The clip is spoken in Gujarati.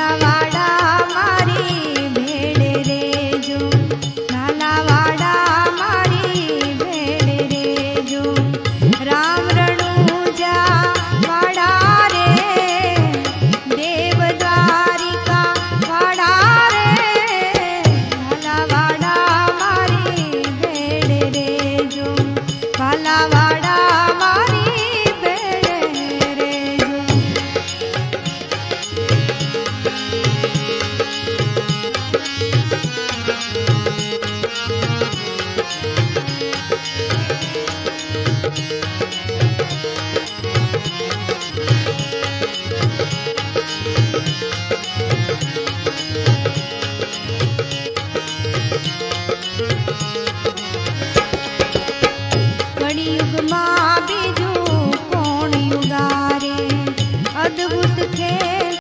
gravar. કળિયુગમાં બીજું કોણ યુગારે અદ્ભુત ખેલ